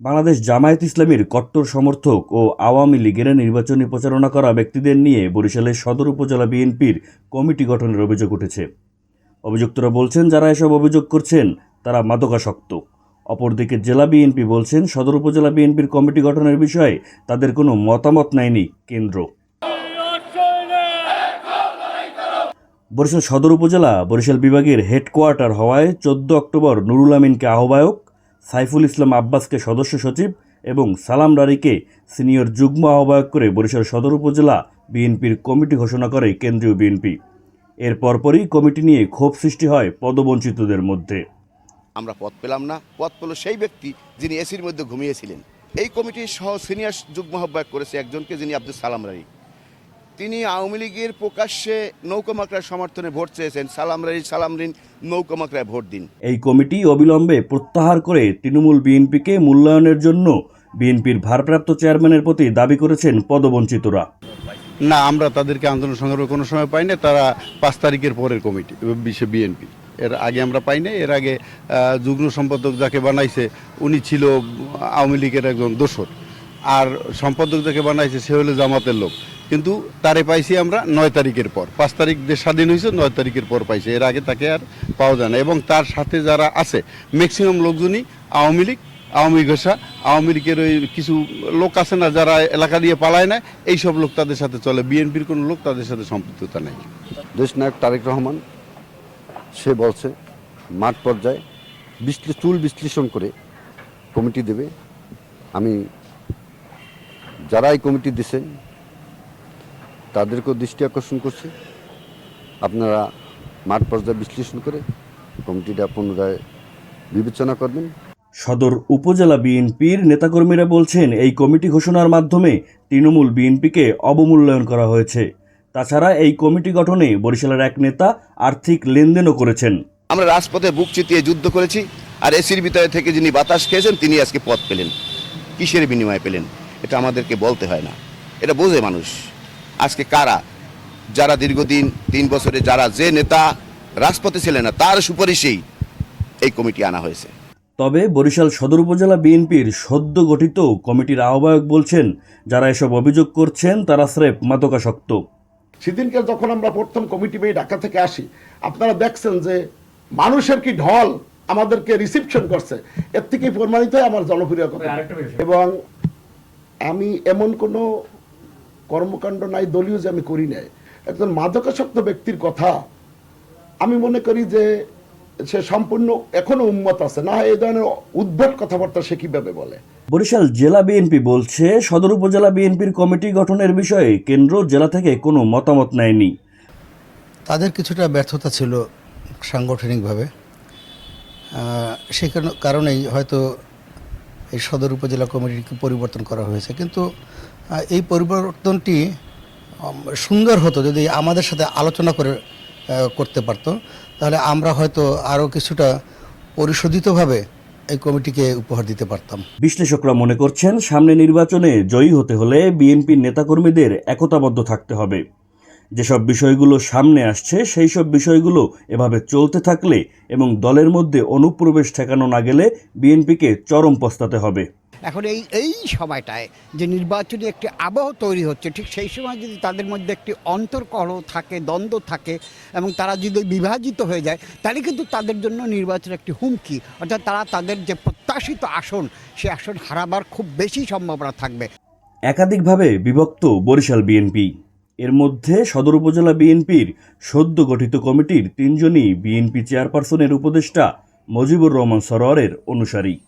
বাংলাদেশ জামায়াত ইসলামীর কট্টর সমর্থক ও আওয়ামী লীগের নির্বাচনী প্রচারণা করা ব্যক্তিদের নিয়ে বরিশালের সদর উপজেলা বিএনপির কমিটি গঠনের অভিযোগ উঠেছে। অভিযুক্তরা বলছেন, যারা এসব অভিযোগ করছেন, তারা মাদকাসক্ত। অপরদিকে জেলা বিএনপি বলছেন, সদর উপজেলা বিএনপির কমিটি গঠনের বিষয়ে তাদের কোনো মতামত নেয়নি কেন্দ্র। বরিশাল সদর উপজেলা বরিশাল বিভাগের হেডকোয়ার্টার হওয়ায় চোদ্দ অক্টোবর নুরুল আমিনকে আহ্বায়ক সাইফুল ইসলাম আব্বাসকে সদস্য সচিব এবং সালাম রারিকে সিনিয়র যুগ্ম আহ্বায়ক করে বরিশাল সদর উপজেলা বিএনপির কমিটি ঘোষণা করে কেন্দ্রীয় বিএনপি। এর পরপরই কমিটি নিয়ে ক্ষোভ সৃষ্টি হয় পদবঞ্চিতদের মধ্যে। আমরা পদ পেলাম না। পদ পেল সেই ব্যক্তি যিনি এসির মধ্যে ঘুমিয়েছিলেন। এই কমিটির সহ সিনিয়র যুগ্ম আহ্বায়ক করেছে একজনকে যিনি আব্দুল সালাম রাই তিনি আওয়ামী লীগের প্রকাশ্যে নৌকামাকড়ার সমর্থনে ভোট চেয়েছেন। সালাম রাই সালাম রিন নৌকামাকড়ায় ভোট দিন। এই কমিটি অবিলম্বে প্রত্যাহার করে তৃণমূল বিএনপিকে মূল্যায়নের জন্য বিএনপির ভারপ্রাপ্ত চেয়ারম্যানের প্রতি দাবি করেছেন পদবঞ্চিতরা। না আমরা তাদেরকে আন্দোলন সংগ্রহ কোনো সময় পাই না তারা পাঁচ তারিখের পরের কমিটি বিশ্ব বিএনপি। এর আগে আমরা পাই না এর আগে যুগ্ম সম্পাদক যাকে বানাইছে উনি ছিল আওয়ামী লীগের একজন দোসর আর সম্পাদক যাকে বানাইছে সে হলো জামাতের লোক। কিন্তু তারে পাইছি আমরা নয় তারিখের পর। পাঁচ তারিখ দেশ স্বাধীন হয়েছে, নয় তারিখের পর পাইছে। এর আগে তাকে আর পাওয়া যায় না। এবং তার সাথে যারা আছে ম্যাক্সিমাম লোকজনই আওয়ামী লীগ, আওয়ামী ঘোষা, আওয়ামী লীগের ওই কিছু লোক আছে না, যারা এলাকা দিয়ে পালায় না, এইসব লোক তাদের সাথে চলে। বিএনপির কোনো লোক তাদের সাথে সম্পৃক্ততা নেই। দেশনায়ক তারেক রহমান, সে বলছে, মাঠ পর্যায়ে বিশ্লে, চুল বিশ্লেষণ করে কমিটি দেবে। আমি যারা এই কমিটি দিছেন তাদেরকেও দৃষ্টি আকর্ষণ করছি। আপনারা মাঠ পর্যায়ে বিশ্লেষণ করে কমিটিটা পুনরায় বিবেচনা করবেন। সদর উপজেলা বিএনপির নেতাকর্মীরা বলছেন এই কমিটি ঘোষণার মাধ্যমে তৃণমূল বিএনপিকে অবমূল্যায়ন করা হয়েছে। তাছাড়া এই কমিটি গঠনে বরিশালের এক নেতা আর্থিক লেনদেনও করেছেন। আমরা রাজপথে বুক চিতিয়ে যুদ্ধ করেছি আর এসির ভিতরে থেকে যিনি বাতাস খেয়েছেন তিনি আজকে পথ পেলেন কিসের বিনিময়ে পেলেন এটা আমাদেরকে বলতে হয় না। এটা বোঝে মানুষ। আজকে কারা? যারা দীর্ঘদিন তিন বছরে যারা যে নেতা রাজপথে ছিলেন না তার সুপারিশেই এই কমিটি আনা হয়েছে। তবে বরিশাল সদর উপজেলা বিএনপির সদ্য গঠিত কমিটির আহ্বায়ক বলছেন যারা এসব অভিযোগ করছেন তারা স্রেফ মাদকাসক্ত। সেদিনকে যখন আমরা প্রথম কমিটি পেয়ে ঢাকা থেকে আসি আপনারা দেখছেন যে মানুষের কি ঢল আমাদেরকে রিসিপশন করছে। এর থেকে প্রমাণিত আমার জনপ্রিয় কথা। এবং আমি এমন কোনো কর্মকাণ্ড নাই দলীয় যে আমি করি নাই। একজন মাদকাসক্ত ব্যক্তির কথা আমি মনে করি যে সে সম্পূর্ণ এখনও উন্মত আছে। না হয় এই ধরনের উদ্ভট কথাবার্তা সে কীভাবে বলে? বরিশাল জেলা বিএনপি বলছে সদর উপজেলা বিএনপির কমিটি গঠনের বিষয়ে কেন্দ্র জেলা থেকে কোনো মতামত নেয়নি। তাদের কিছুটা ব্যর্থতা ছিল সাংগঠনিকভাবে। সে কারণেই হয়তো এই সদর উপজেলা কমিটিকে পরিবর্তন করা হয়েছে। কিন্তু এই পরিবর্তনটি সুন্দর হতো যদি আমাদের সাথে আলোচনা করে করতে পারতো। তাহলে আমরা হয়তো আরও কিছুটা পরিশোধিতভাবে এই কমিটিকে উপহার দিতে পারতাম। বিশ্লেষকরা মনে করছেন, সামনে নির্বাচনে জয়ী হতে হলে বিএনপির নেতাকর্মীদের একতাবদ্ধ থাকতে হবে। যেসব বিষয়গুলো সামনে আসছে সেই সব বিষয়গুলো এভাবে চলতে থাকলে এবং দলের মধ্যে অনুপ্রবেশ ঠেকানো না গেলে বিএনপিকে চরম পস্তাতে হবে। এখন এই এই সময়টায় যে নির্বাচনী একটি আবহ তৈরি হচ্ছে ঠিক সেই সময় যদি তাদের মধ্যে একটি অন্তর্কলহ থাকে দ্বন্দ্ব থাকে এবং তারা যদি বিভাজিত হয়ে যায় তাহলে কিন্তু তাদের জন্য নির্বাচন একটি হুমকি। অর্থাৎ তারা তাদের যে প্রত্যাশিত আসন সে আসন হারাবার খুব বেশি সম্ভাবনা থাকবে। একাধিকভাবে বিভক্ত বরিশাল বিএনপি। এর মধ্যে সদর উপজেলা বিএনপির সদ্য গঠিত কমিটির তিনজনই বিএনপি চেয়ারপারসনের উপদেষ্টা মজিবুর রহমান সরোয়ারের অনুসারী।